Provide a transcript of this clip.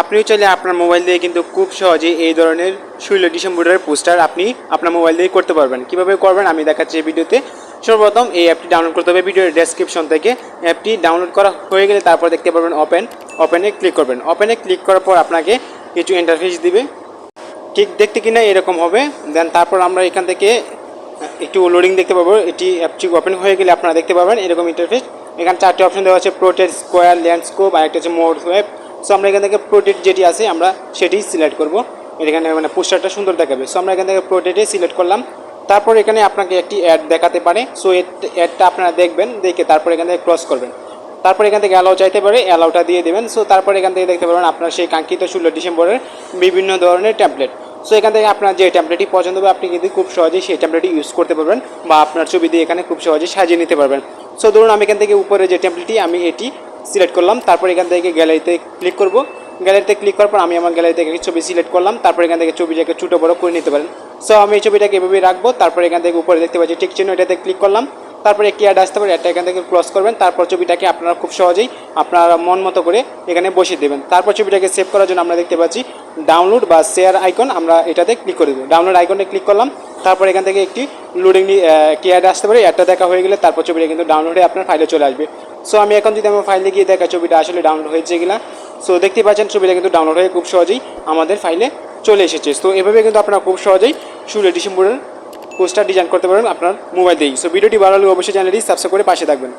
আপনিও চাইলে আপনার মোবাইল দিয়ে কিন্তু খুব সহজে এই ধরনের ষোলো ডিসেম্বরের পোস্টার আপনি আপনার মোবাইল দিয়ে করতে পারবেন। কীভাবে করবেন আমি দেখাচ্ছি এই ভিডিওতে। সর্বপ্রথম এই অ্যাপটি ডাউনলোড করতে হবে ভিডিওর ডেসক্রিপশন থেকে। অ্যাপটি ডাউনলোড করা হয়ে গেলে তারপর দেখতে পারবেন ওপেন ওপেনে ক্লিক করবেন। ওপেনে ক্লিক করার পর আপনাকে কিছু ইন্টারফেস দিবে। ঠিক দেখতে কিনা এরকম হবে। দেন তারপর আমরা এখান থেকে একটু লোডিং দেখতে পাবো। এটি অ্যাপটি ওপেন হয়ে গেলে আপনারা দেখতে পাবেন এরকম ইন্টারফেস এখানে চারটি অপশন দেওয়া আছে। প্রোটেট স্কোয়ার ল্যান্ডস্কোপ আর একটা হচ্ছে মোড ওয়েব সো আমরা এখান থেকে প্রোটেট যেটি আছে, আমরা সেটি সিলেক্ট করব। এখানে মানে পোস্টারটা সুন্দর দেখাবে। সো আমরা এখান থেকে প্রোটেটে সিলেক্ট করলাম। তারপর এখানে আপনাকে একটি অ্যাড দেখাতে পারে। সো অ্যাডটা আপনারা দেখবেন, দেখে তারপর এখান থেকে ক্রস করবেন। তারপর এখান থেকে অ্যালাউ চাইতে পারে অ্যালাউটা দিয়ে দেবেন। সো তারপর এখান থেকে দেখতে পারবেন আপনার সেই কাঙ্ক্ষিত ষোলো ডিসেম্বরের বিভিন্ন ধরনের ট্যাবলেট সো এখান থেকে আপনার যে ট্যাবলেটটি পছন্দ হবে, আপনি কিন্তু খুব সহজেই সেই ট্যাবলেটটি ইউজ করতে পারবেন বা আপনার ছবি দিয়ে এখানে খুব সহজে সাজিয়ে নিতে পারবেন। সো ধরুন আমি এখান থেকে উপরে যে ট্যাবলেটটি আমি এটি সিলেক্ট করলাম, তারপর এখান থেকে গ্যালারিতে ক্লিক করব। গ্যালারিতে ক্লিক করার পর আমি আমার গ্যালারি থেকে ছবি সিলেক্ট করলাম, তারপর এখান থেকে ছবিটাকে ছোটো বড়ো করে নিতে পারেন। সো আমি এই ছবিটাকে এভাবেই রাখব, তারপর এখান থেকে উপরে দেখতে পাচ্ছি ঠিক চিহ্ন, এটাতে ক্লিক করলাম। তারপরে একটি অ্যাড আসতে পারে অ্যাডটা এখান থেকে ক্রস করবেন, তারপর ছবিটাকে আপনারা খুব সহজেই আপনারা মন মতো করে এখানে বসিয়ে দেবেন। তারপর ছবিটাকে সেভ করার জন্য আমরা দেখতে পাচ্ছি ডাউনলোড বা শেয়ার আইকন আমরা এটাতে ক্লিক করে দেবো। ডাউনলোড আইকনে ক্লিক করলাম, তারপর এখান থেকে একটি লোডিং একটি অ্যাড আসতে পারে অ্যাডটা দেখা হয়ে গেলে তারপর ছবিটা কিন্তু ডাউনলোডে আপনার ফাইলে চলে আসবে। সো আমি এখন যদি আমার ফাইলে গিয়ে দেখা ছবিটা আসলে ডাউনলোড হয়েছে কিনা সো দেখতে পাচ্ছেন ছবিটা কিন্তু ডাউনলোড হয়ে খুব সহজেই আমাদের ফাইলে চলে এসেছে। তো এভাবে কিন্তু আপনারা খুব সহজেই ষোলো ডিসেম্বরের পোস্টার ডিজাইন করতে পারেন আপনার মোবাইল দিয়েই। সো ভিডিওটি ভালো লাগলে অবশ্যই চ্যানেলটি সাবস্ক্রাইব করে পাশে থাকবেন।